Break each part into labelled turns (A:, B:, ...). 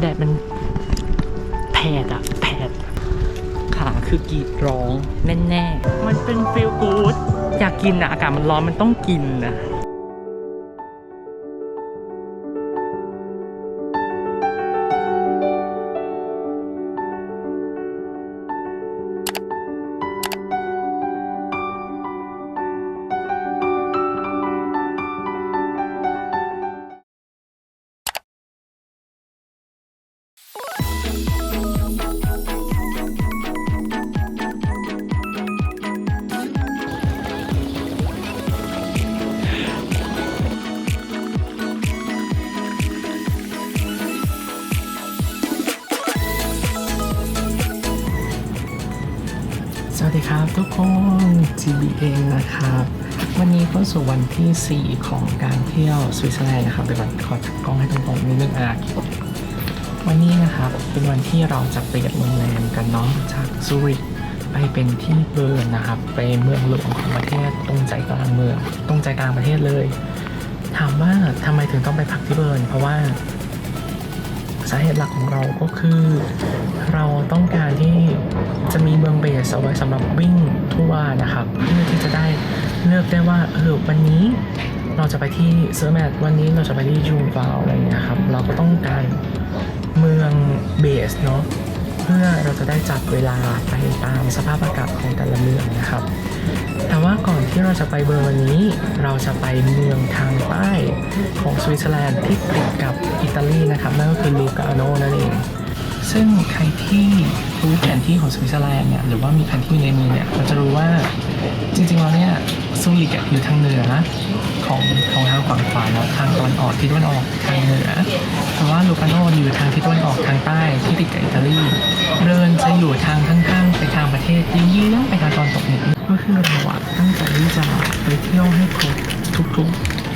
A: แดดมันแผดอะแผดขาคือกรีดร้องแน่ๆ มันเป็นฟิลกู๊ดอยากกินอะอากาศมันร้อนมันต้องกินนะ ทุกคน GBA นะครับ วันนี้ก็สู่วันที่ 4 ของการเที่ยวสวิตเซอร์แลนด์นะครับเดี๋ยวก่อนขอจัดกล้องให้ตรงๆนิดนึงอะวันนี้นะครับเป็นวันที่เราจะเปลี่ยนโรงแรมกันเนาะจากซูริกไปเป็นที่เบิร์นนะครับไปเมืองหลวงของประเทศตรงใจกลางเมืองตรงใจกลางประเทศเลย ถามว่าทำไมถึงต้องไปพักที่เบิร์นเพราะว่าสาเหตุหลักของเราก็คือ เราต้องการที่ สเอาไว้สำหรับวิ่งทั่วนะครับเพื่อที่จะได้เลือกได้ว่าเออวันนี้เราจะไปที่เซอร์แมทวันนี้เราจะไปที่จูฟาวอะไรอย่างเงี้ยครับเราก็ต้องการเมืองเบสเนาะเพื่อเราจะได้จัดเวลาไปตามสภาพอากาศของแต่ละเมืองนะครับ แต่ว่าก่อนที่เราจะไปเบอร์วันนี้ เราจะไปเมืองทางใต้ของสวิตเซอร์แลนด์ที่ติดกับอิตาลีนะครับนั่นก็คือลูกาโนนั่นเอง ซึ่งใครที่รู้แผนที่ของสวิตเซอร์แลนด์เนี่ยหรือว่ามีแผนที่อยู่ในมือเนี่ยเราจะรู้ว่าจริงๆแล้วเนี่ยซูริกอยู่ทางเหนือของของทางฝั่งขวาเนาะทางตะวันออกที่ตะวันออกทางเหนือแต่ว่าลูกาโนอยู่ทางที่ตะวันออกทางใต้ที่ติดกับอิตาลีเรินจะอยู่ทางข้างๆไปทางประเทศยื้องๆไปทางตอนตกนิดนึงก็คือเราอะตั้งใจที่จะไปเที่ยวให้ครบทุก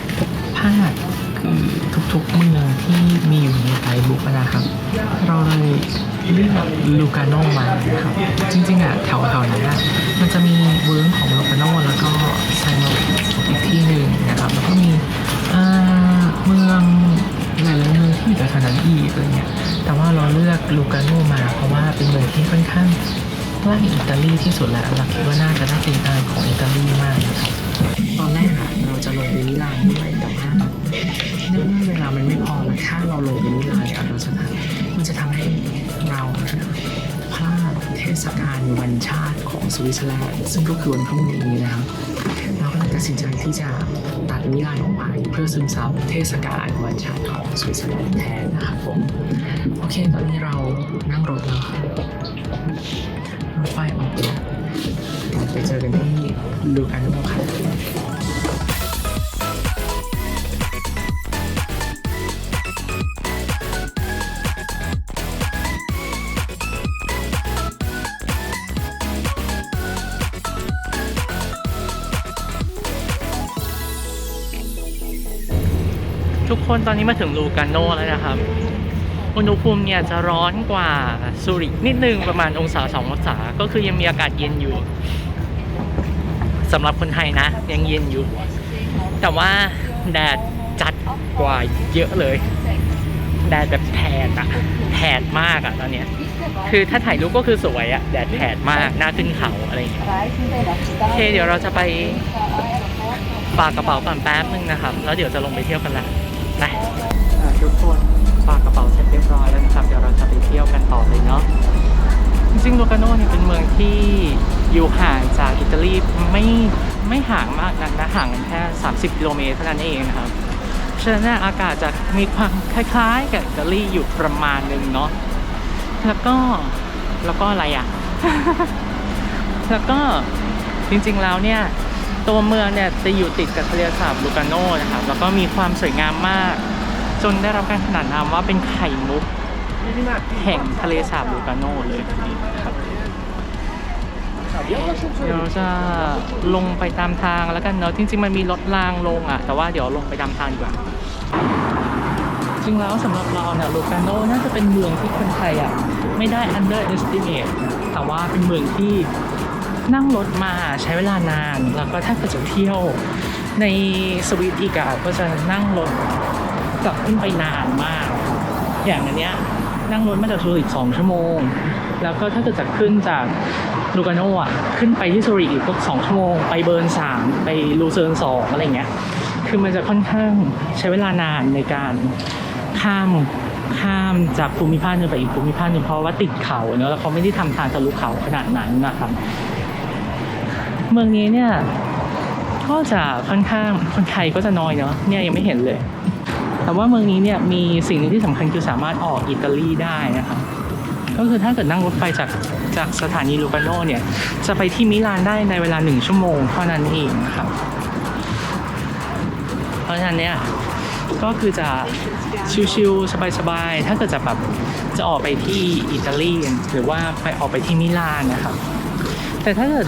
A: ๆภาคคือ ทุกเมืองที่มีอยู่ในไกด์บุ๊กนะครับ เราเลยเลือกลูกาโนมานะครับ จริงๆอะแถวๆนั้นอะมันจะมีเวิร์กของลูกาโนแล้วก็ไซโนอีกที่หนึ่งนะครับแล้วก็มีเมืองหลายๆเมืองที่อยู่แถวนั้นอีกอะไรเงี้ยแต่ว่าเราเลือกลูกาโนมา เพราะว่าเป็นเมืองที่ค่อนข้างใกล้อิตาลีที่สุดแล้วเราคิดว่าน่าจะได้เป็นอายของอิตาลีมากาเราลงไปมิลานอะเราจะทำมันจะทำให้เราพลาดเทศกาลวันชาติของสวิตเซอร์แลนด์ซึ่งก็คือวันพรุ่งนี้นะครับเราก็เลยตัดสินใจที่จะตัดมิลานออกไปเพื่อซึมซับเทศกาลวันชาติของสวิตเซอร์แลนด์แทนนะครับผมโอเคตอนนี้เรานั่งรถแล้วครับรถไฟออกแล้วไปเจอกันที่ลูกาโนครั ทุกคนตอนนี้มาถึงลูกาโนแล้วนะครับ อุณหภูมิเนี่ยจะร้อนกว่าซูริกนิดนึงประมาณองศาสององศา ก็คือยังมีอากาศเย็นอยู่สำหรับคนไทยนะ ยังเย็นอยู่ แต่ว่าแดดจัดกว่าเยอะเลย แดดแบบแผดอะแผดมากอะตอนเนี้ยคือถ้าถ่ายรูปก็คือสวยอะแดดแผดมากหน้าขึ้นเขาอะไรอย่างเงี้ยโอเคเดี๋ยวเราจะไปฝากกระเป๋าก่อนแป๊บนึงนะครับ แล้วเดี๋ยวจะลงไปเที่ยวกันละ ไปอะทุกคนฝากกระเป๋าเสร็จเรียบร้อยแล้วนะครับ เดี๋ยวเราจะไปเที่ยวกันต่อเลยเนาะจริงๆโลกาโน่เนี่ยเป็นเมืองที่อยู่ห่างจากอิตาลีไม่ไม่ห่างมากนักนะห่างแค่ 30 กิโลเมตรเท่านั้นเองนะครับฉะนั้นเนี่ยอากาศจะมีความคล้ายๆ กับอิตาลีอยู่ประมาณหนึ่งเนาะแล้วก็แล้วก็อะไรอะ แล้วก็จริงๆแล้วเนี่ย ตัวเมืองเนี่ยจะอยู่ติดกับทะเลสาบลูกาโนนะครับแล้วก็มีความสวยงามมาก จนได้รับการขนานนามว่าเป็นไข่มุกแห่งทะเลสาบลูกาโนเลยทีนี้ครับเดี๋ยวเราจะลงไปตามทางแล้วกันเนาะจริง ๆ มันมีรถรางลงอะ แต่ว่าเดี๋ยวลงไปตามทางดีกว่าจริงแล้วสำหรับเราเนี่ยลูกาโนน่าจะเป็นเมืองที่คนไทยอะ ไม่ได้ underestimate แต่ว่าเป็นเมืองที่ นั่งรถมาใช้เวลานาน แล้วก็ถ้าเกิดจะเที่ยวในสวิตอีกอะก็จะนั่งรถกลับขึ้นไปนานมาก อย่างอันเนี้ยนั่งรถมาจากซูริกสองชั่วโมง แล้วก็ถ้าเกิดจะขึ้นจากลูกาโน่อะขึ้นไปที่ซูริกอีกก็สองชั่วโมง ไปเบิร์นสามไปลูเซิร์นสองอะไรเงี้ยคือมันจะค่อนข้างใช้เวลานานในการข้ามข้ามจากภูมิภาคหนึ่งไปอีกภูมิภาคหนึ่งเพราะว่าติดเขาเนอะแล้วเขาไม่ได้ทำทางทะลุเขาขนาดนั้นนะครับ เมืองนี้เนี่ยก็จะค่อนข้างคนไทยก็จะน้อยเนาะเนี่ยยังไม่เห็นเลย แต่ว่าเมืองนี้เนี่ยมีสิ่งหนึงที่สำคัญคือสามารถออกอิตาลีได้นะครับก็คือถ้าเกิดนั่งรถไฟจากจากสถานีลูกาโน่เนี่ยจะไปที่มิลานได้ในเวลาหนึ่งชั่วโมงเท่านั้นเองครับเพราะฉะนั้นเนี่ยก็คือจะชิลๆสบายๆ ถ้าเกิดจะแบบจะออกไปที่อิตาลีหรือว่าไปออกไปที่มิลานนะครับ แต่ถ้าเกิด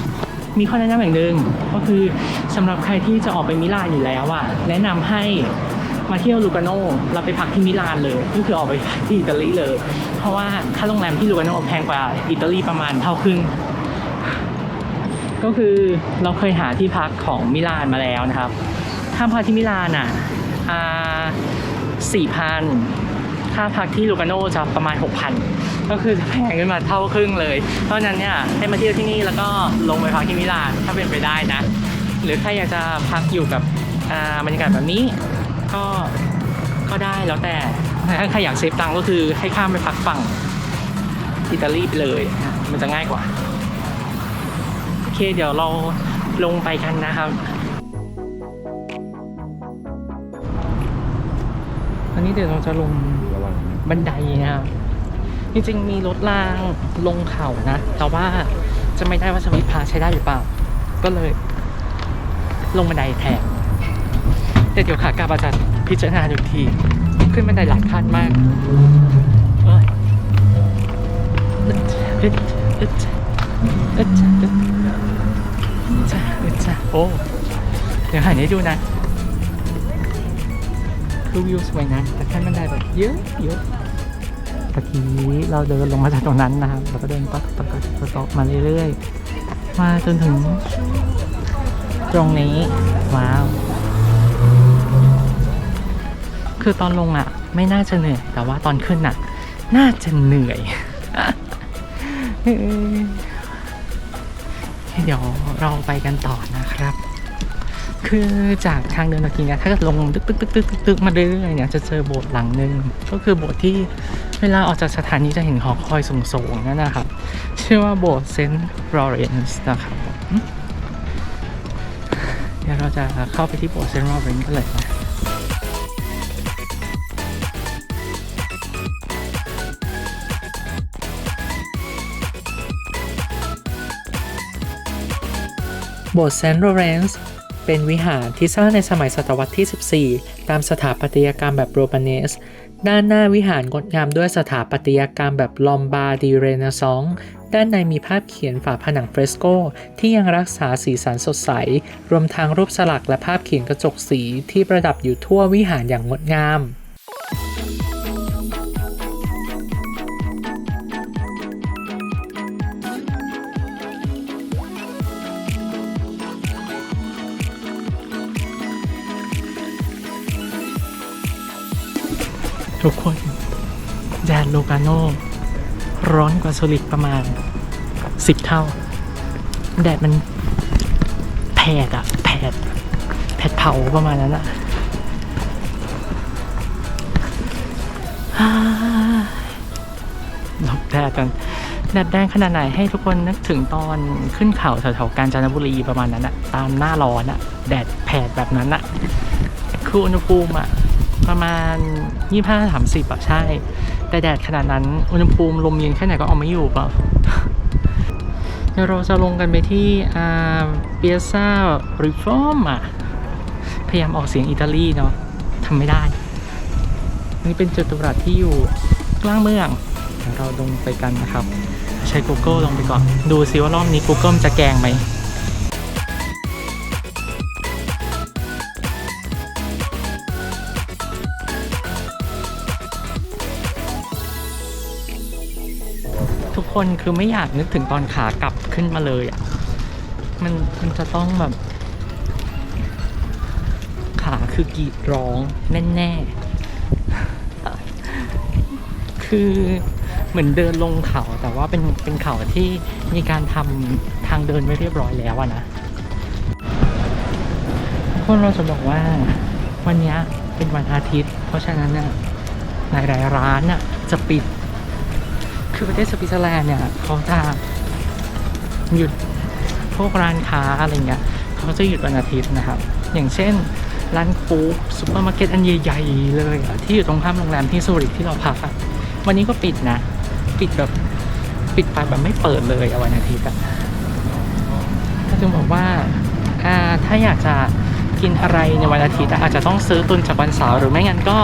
A: มีข้อแนะนำอย่างหนึ่งก็คือสำหรับใครที่จะออกไปมิลานอยู่แล้วอะแนะนำให้มาเที่ยวลูกาโน่เราไปพักที่มิลานเลยก็คือออกไปที่อิตาลีเลย เพราะว่าค่าโรงแรมที่ลูกาโน่แพงกว่าอิตาลีประมาณเท่าครึ่งก็คือเราเคยหาที่พักของมิลานมาแล้วนะครับค่าพักที่มิลานอะอ่าสี่พันค่าพักที่ลูกาโน่จะประมาณ 6,000 ก็คือจะแพงขึ้นมาเท่าครึ่งเลย เพราะฉะนั้นเนี่ยให้มาเที่ยวที่นี่แล้วก็ลงไปพักที่มิลานถ้าเป็นไปได้นะ หรือใครอยากจะพักอยู่กับบรรยากาศแบบนี้ ก็ก็ได้แล้วแต่ถ้าใครอยากเซฟตังก็คือให้ข้ามไปพักฝั่งอิตาลีไปเลย มันจะง่ายกว่าโอเคเดี๋ยวเราลงไปกันนะครับอันนี้เดี๋ยวเราจะลงบันไดนะครับ จริงๆมีรถรางลงเขานะ แต่ว่าจะไม่ได้ว่าสวิตพาใช้ได้หรือเปล่า ก็เลย ลงบันไดแทนแต่เดี๋ยวขากลับอาจจะพิจารณาอีกที ขึ้นบันไดหลายขั้นมากเอ้ยอึดอึดอึดอึดอึดจ้าอึดจ้าโอ้เดี๋ยวหันให้ดูนะคือวิวสวยนะแต่ขั้นบันไดแบบเยอะเยอะ ตะกี้เราเดินลงมาจากตรงนั้นนะครับแล้วก็เดินต๊อกต๊อกตอกมาเรื่อยๆ มาจนถึง ตรงนี้ ว้าว คือตอนลงอะ ไม่น่าจะเหนื่อย แต่ว่าตอนขึ้นอะ น่าจะเหนื่อย เดี๋ยวเราไปกันต่อนะครับ คือจากทางเดินตะกี้เนี่ยถ้าเกิดลงตึกตึกตึกตึกตึกมาเรื่อยๆเนี่ยจะเจอโบสถ์หลังหนึ่งก็คือโบสถ์ที่เวลาออกจากสถานีจะเห็นหอคอยสูงๆนั่นนะครับชื่อว่าโบสถ์เซนต์ลอเรนซ์นะครับเดี๋ยวเราจะเข้าไปที่โบสถ์เซนต์ลอเรนซ์กันเลยนะโบสถ์เซนต์โลเรนซ์ เป็นวิหารที่สร้างในสมัยศตวรรษที่ 14 ตามสถาปัตยกรรมแบบโรมาเนส ด้านหน้าวิหารงดงามด้วยสถาปัตยกรรมแบบลอมบาร์ดีเรเนซองด้านในมีภาพเขียนฝาผนังเฟรสโก ที่ยังรักษาสีสันสดใส รวมทั้งรูปสลักและภาพเขียนกระจกสีที่ประดับอยู่ทั่ววิหารอย่างงดงาม ทุกคนแดนโลกาโนร้อนกว่าโซลิกประมาณ 10 เท่า แดดมันแผดอะแผดแผดเผาประมาณนั้นอะฮ่าหลบแดดกันแดดแดงขนาดไหนให้ทุกคนนึกถึงตอนขึ้นเขาแถวๆกาญจนบุรีประมาณนั้นอะตามหน้าร้อนอะแดดแผดแบบนั้นอะคืออุณหภูมิอะ ประมาณ 25 30อะใช่ แต่แดดขนาดนั้นอุณหภูมิลมเย็นแค่ไหนก็เอาไม่อยู่เปล่าเดี๋ยวเราจะลงกันไปที่อ่าเปียซาริฟอร์มอะ พยายามออกเสียงอิตาลีเนาะทำไม่ได้ นี่เป็นจุดตรัสที่อยู่กลางเมืองเดี๋ยวเราลงไปกันนะครับ ใช้ Google ลงไปก่อน ดูซิว่ารอบนี้ Google จะแกล้งไหม คนคือไม่อยากนึกถึงตอนขากลับขึ้นมาเลยอะมันมันจะต้องแบบ ขาคือกรีดร้องแน่ๆ คือเหมือนเดินลงเขาแต่ว่าเป็นเป็นเขาที่มีการทำทางเดินไว้เรียบร้อยแล้วอะนะคนเราจะบอกว่าวันนี้เป็นวันอาทิตย์ เพราะฉะนั้นน่ะหลายๆร้านน่ะจะปิด คือประเทศสวิตเซอร์แลนด์เนี่ยเขาจะหยุดพวกร้านค้าอะไรเงี้ยเขาจะหยุดวันอาทิตย์นะครับ อย่างเช่นร้านฟู้ซูเปอร์มาร์เก็ตอันใหญ่ๆเลยที่อยู่ตรงข้ามโรงแรมที่ซูริกที่เราพักอะวันนี้ก็ปิดนะ ปิดแบบปิดไปแบบไม่เปิดเลยวันอาทิตย์อะก็จึงบอกว่าอ่าถ้าอยากจะกินอะไรในวันอาทิตย์อาจจะต้องซื้อตุนจากวันเสาร์หรือไม่งั้นก็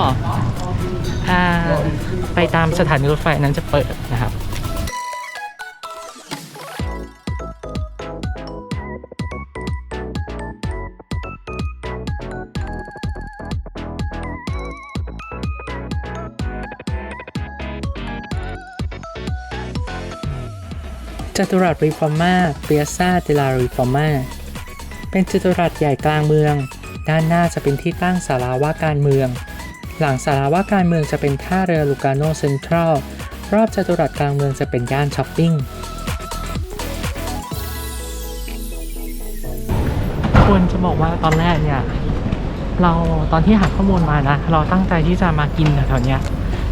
A: ไปตามสถานีรถไฟนั้นจะเปิดนะครับจัตุรัสรีฟอร์มาเปียซาเดลารีฟอร์มาเป็นจัตุรัสใหญ่กลางเมือง ด้านหน้าจะเป็นที่ตั้งศาลาว่าการเมือง หลังศาลาว่าการเมืองจะเป็นท่าเรือลูกาโนเซ็นทรัล รอบจัตุรัสกลางเมืองจะเป็นย่านช้อปปิ้งควรจะบอกว่าตอนแรกเนี่ย เราตอนที่หาข้อมูลมานะ เราตั้งใจที่จะมากินแถวเนี้ย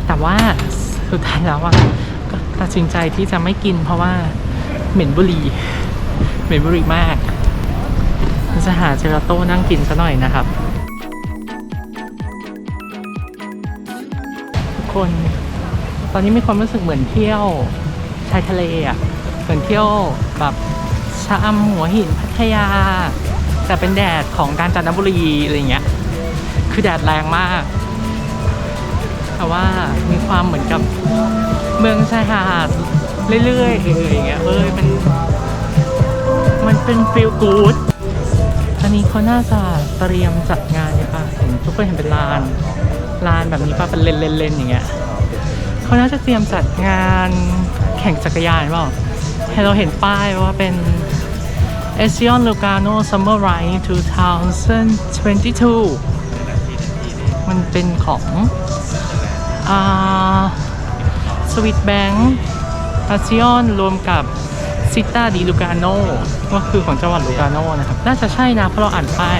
A: แต่ว่าสุดท้ายแล้วอะก็ตัดสินใจที่จะไม่กินเพราะว่าเหม็นบุหรี่เหม็นบุหรี่มากจะหาเจลาโต้นั่งกินซะหน่อยนะครับ คน ตอนนี้มีความรู้สึกเหมือนเที่ยวชายทะเลอะเหมือนเที่ยวแบบชะอำหัวหินพัทยา แต่เป็นแดดของกาญจนบุรีอะไรเงี้ย คือแดดแรงมาก แต่ว่ามีความเหมือนกับเมืองชายหาดเรื่อยๆเอยอย่างเงี้ยเอ้ยมันมันเป็นฟิลกู๊ดอันนี้เขาน่าจะเตรียมจัดงานเนี่ยป่ะเห็นทุกคนเห็นเป็นลาน ลานแบบนี้ป่ะเป็นเลนเลนๆอย่างเงี้ยเขาน่าจะเตรียมจัดงานแข่งจักรยานเปล่าให้เราเห็นป้ายว่าเป็น a s i o n Lugano Summer Ride 2022 มันเป็นของอ่าสวิตแบงค์อาซิออนรวมกับซิต้าดีลูกาโนก็คือของจังหวัดลูกาโนนะครับ น่าจะใช่นะ เพราะเราอ่านป้าย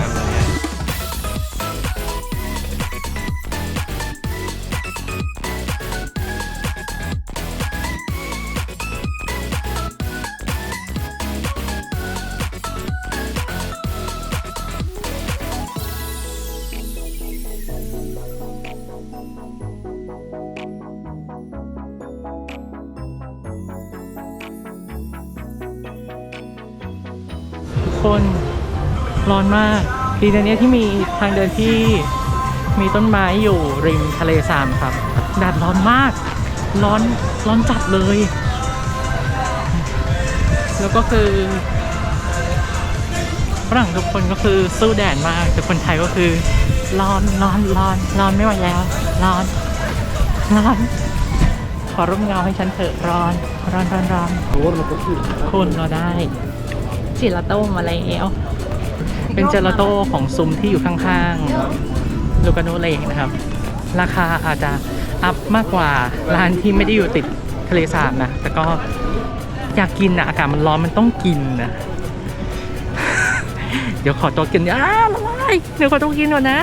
A: ดีนะเนี้ยที่มีทางเดินที่มีต้นไม้อยู่ริมทะเลสาบครับแดดร้อนมาก ร้อนร้อนจัดเลย แล้วก็คือฝรั่งทุกคนก็คือสู้แดดมาก แต่คนไทยก็คือ ร้อนร้อนร้อนร้อนไม่ไหวแล้ว ร้อน ร้อน ขอร่มเงาให้ฉันเถอะร้อน ร้อนร้อนร้อนคนเราได้เจลาโต้มาแล้ว เป็นเจลาโต้ของซุ้มที่อยู่ข้างๆลูกาโนเลกนะครับ ราคาอาจจะอัพมากกว่าร้านที่ไม่ได้อยู่ติดทะเลสาบนะ แต่ก็อยากกินนะอากาศมันร้อนมันต้องกินนะเดี๋ยวขอตัวกินอ้าละลายเดี๋ยวขอตัวกินก่อนนะ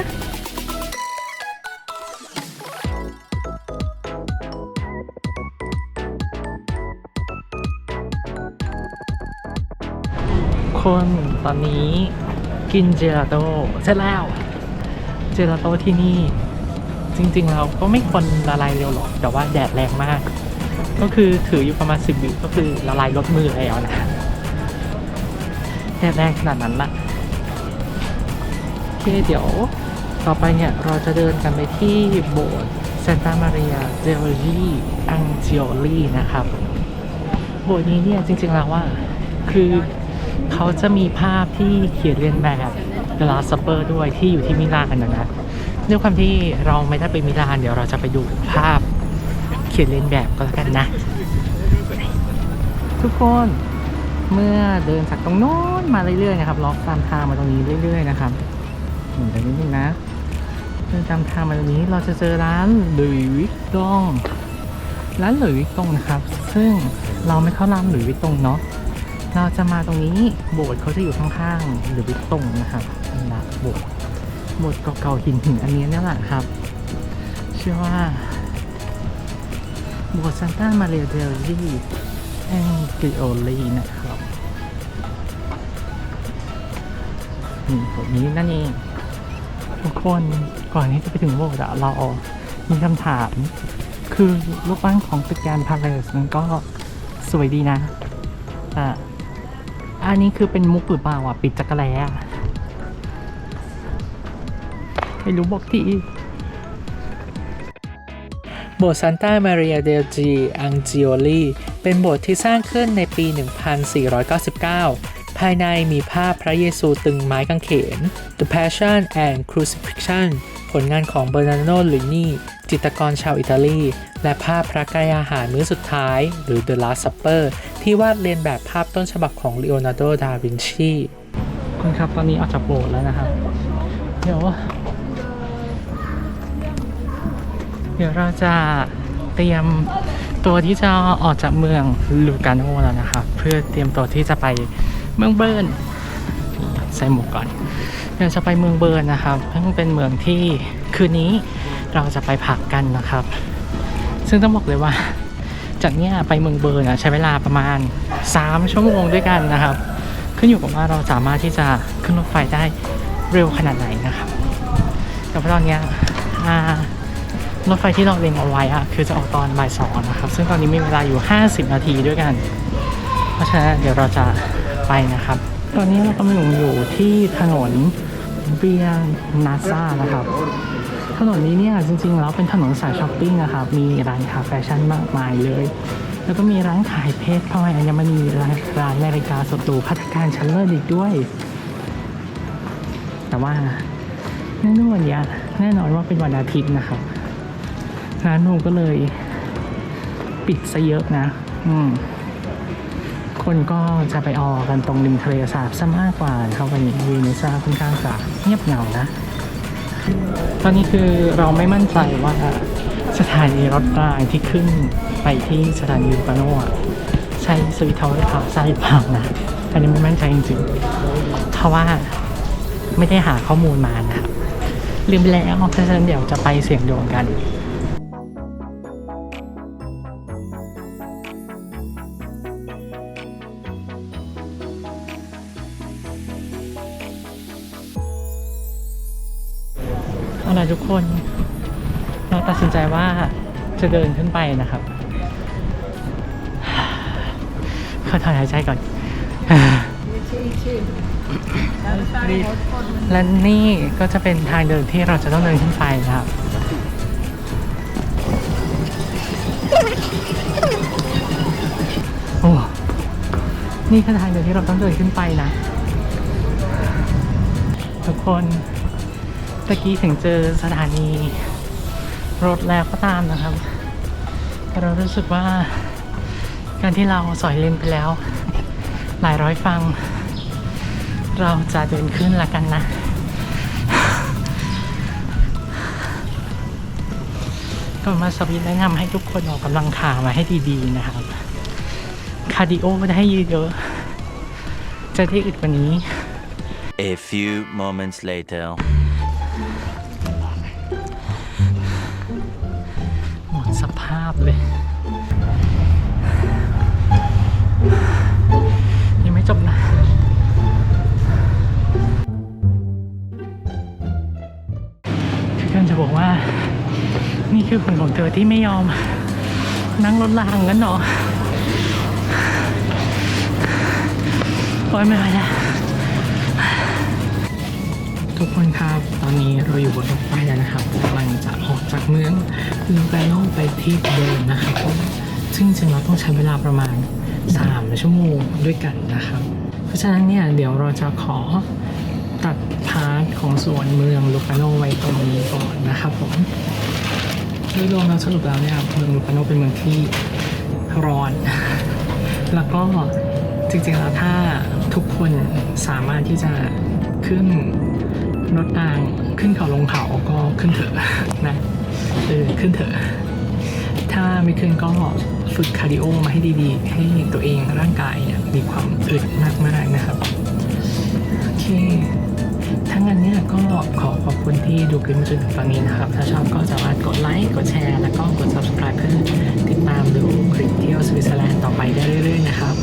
A: คนตอนนี้ กินเจลาโต้เสร็จแล้ว เจลาโต้ที่นี่ จริงๆเราก็ไม่ควรละลายเร็วหรอก แต่ว่าแดดแรงมาก ก็คือถืออยู่ประมาณสิบวิก็คือละลายลดมือแล้วนะแดดแรงขนาดนั้นละโอเคเดี๋ยวต่อไปเนี่ยเราจะเดินกันไปที่โบสถ์ซานตามาเรียเจอร์จีอังเจโอลีนะครับ โบสถ์นี้เนี่ยจริงๆแล้วว่าคือ เขาจะมีภาพที่เขียนเรียนแบบ The Last Supper ด้วยที่อยู่ที่มิลานนะนะด้วยความที่เราไม่ได้ไปมิลานเดี๋ยวเราจะไปดูภาพเขียนเรียนแบบก็แล้วกันนะ ทุกคนเมื่อเดินจากตรงโน้นมาเรื่อยๆนะครับล็อกตามทางมาตรงนี้เรื่อย ๆ นะครับหมุนไปนิดนึงนะเดินตามทางมาตรงนี้เราจะเจอร้านลุยวิกตองร้านหลุยวิตตงนะครับ ซึ่งเราไม่เข้าร้านหลุยวิตตงเนาะ เราจะมาตรงนี้โบสถ์เขาจะอยู่ข้างๆหรือวิตตงนะครับนี่ละโบสถ์โบสถ์เก่าๆหินหินๆอันนี้นี่แหละครับ เชื่อว่าโบสถ์ซันต้ามาเรียเดลลี่แองกิโอลีนะครับนี่โบสถ์นี้นั่นเองทุกคนก่อนที่จะไปถึงโบสถ์เรามีคำถาม คือรูปปั้นของตึกแกรนพาเลสมันก็สวยดีนะแต่ อันนี้คือเป็นมุกหรือเปล่าอะ ปิดจักรแล้อะไม่รู้บอกทีโบสถ์ซานตามารี a เดลจีอังจิโอลีเป็นโบสถ์ที่สร้างขึ้นในปี 1499 ภายในมีภาพพระเยซูตึงไม้กางเขน The Passion and Crucifixion ผลงานของเบอร์นาร์โนลินีจิตรกรชาวอิตาลี และภาพพระกายอาหารมื้อสุดท้าย หรือ The Last Supper ที่วาดเลียนแบบภาพต้นฉบับของลีโอนาร์โด ดาวินชีคุณครับ ตอนนี้ออกจากโบสถ์แล้วนะครับ เดี๋ยว เดี๋ยวเราจะเตรียมตัวที่จะออกจากเมืองลูกาโนแล้วนะครับ เพื่อเตรียมตัวที่จะไปเมืองเบิร์นใส่หมวกก่อนเดี๋ยวจะไปเมืองเบิร์นนะครับซึ่งเป็นเมืองที่คืนนี้เราจะไปพักกันนะครับ ซึ่งต้องบอกเลยว่า จากเนี้ยไปเมืองเบิร์นะใช้เวลาประมาณ 3 ชั่วโมงด้วยกันนะครับ ขึ้นอยู่กับว่าเราสามารถที่จะขึ้นรถไฟได้เร็วขนาดไหนนะครับแต่ตอนเนี้ยอ่ารถไฟที่เราเล็งเอาไว้อะคือจะออกตอนบ่ายสองนะครับ ซึ่งตอนนี้มีเวลาอยู่ 50 นาทีด้วยกัน เพราะฉะนั้นเดี๋ยวเราจะไปนะครับ ตอนนี้เรากำลังอยู่ที่ถนนเบียนาซานะครับ ถนนนี้เนี่ยจริงๆแล้วเป็นถนนสายช้อปปิ้งนะครับมีร้านค้าแฟชั่นมากมายเลย แล้วก็มีร้านขายเพชรพลอยอัญมณีร้านร้านนาฬิกาสตูพัฒการชั้นเลิศอีกด้วย แต่ว่าเนื่องด้วยวันเนี้ยแน่นอนว่าเป็นวันอาทิตย์นะครับร้านนูก็เลยปิดซะเยอะนะ อืม คนก็จะไปออกันตรงริมทะเลสาบซะมากกว่านะครับวันนี้วีนิซ่าค่อนข้างจะเงียบเหงานะ ตอนนี้คือเราไม่มั่นใจว่าสถานีรถรางที่ขึ้นไปที่สถานีลูกาโน่อะใช่สวิตเทอร์พาใช่เปล่านะอันนี้ไม่มั่นใจจริงๆเพราะว่าไม่ได้หาข้อมูลมานะครับลืมไปแล้วเพราะฉะนั้นเดี๋ยวจะไปเสี่ยงดวงกัน เอาละทุกคน เราตัดสินใจว่าจะเดินขึ้นไปนะครับขอถอนหายใจก่อน และนี่ก็จะเป็นทางเดินที่เราจะต้องเดินขึ้นไปนะครับโอ้นี่คือทางเดินที่เราต้องเดินขึ้นไปนะ ทุกคน ตะกี้ถึงเจอสถานี รถแล้วก็ตามนะครับ แต่เรารู้สึกว่าการที่เราสอยเลนไปแล้ว หลายร้อยฟัง เราจะเดินขึ้นละกันนะก่อนมาสวิตแนะนำให้ทุกคนออกกำลังขามาให้ดีๆนะครับ คาร์ดิโอได้เยอะๆจะได้อึดกว่านี้
B: A few moments later.
A: หมดสภาพเลย ยังไม่จบนะคือการจะบอกว่า นี่คือคนของเธอที่ไม่ยอม นั่งรถรางกันเนาะโอ้ยไม่ไหวแล้ว ทุกคนครับ ตอนนี้เราอยู่บนรถไฟแล้วนะครับกำลังจะออกจากเมืองลูกาโนไปที่เดิมนะครับซึ่งจริงๆเราต้องใช้เวลาประมาณ 3 ชั่วโมงด้วยกันนะครับ เพราะฉะนั้นเนี่ยเดี๋ยวเราจะขอตัดพาร์ทของสวนเมืองลูกาโนไว้ตรงนี้ก่อนนะครับผมโดยรวมเราสรุปแล้วเนี่ยเมืองลูกาโนเป็นเมืองที่ร้อน แล้วก็จริงๆแล้วถ้าทุกคนสามารถที่จะขึ้น รถรางขึ้นเขาลงเขาก็ขึ้นเถอะนะเออขึ้นเถอะ ถ้าไม่ขึ้นก็ฝึกคาร์ดิโอมาให้ดีๆ ให้ตัวเองร่างกายเนี่ยมีความอึดมากๆนะครับ โอเคถ้างั้นเนี่ยก็ขอขอบคุณที่ดูคลิปมาจนถึงฝั่งนี้นะครับ ถ้าชอบก็สามารถกดไลค์ กดแชร์ แล้วก็กด subscribe เพื่อติดตามดูคลิปเที่ยวสวิตเซอร์แลนด์ต่อไปได้เรื่อยๆนะครับ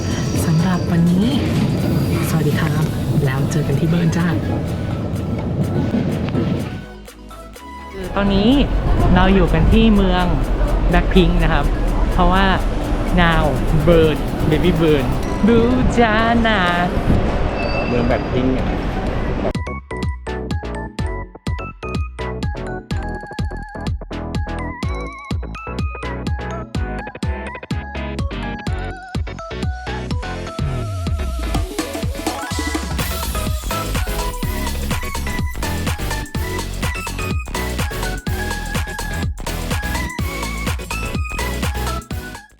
A: สำหรับวันนี้ สวัสดีครับ แล้วเจอกันที่เบิร์นจ้า คือตอนนี้เราอยู่กันที่เมืองแบ็คพิงนะครับ เพราะว่า now bird baby bird บูจานา
C: เมืองแบบพิงค์อะ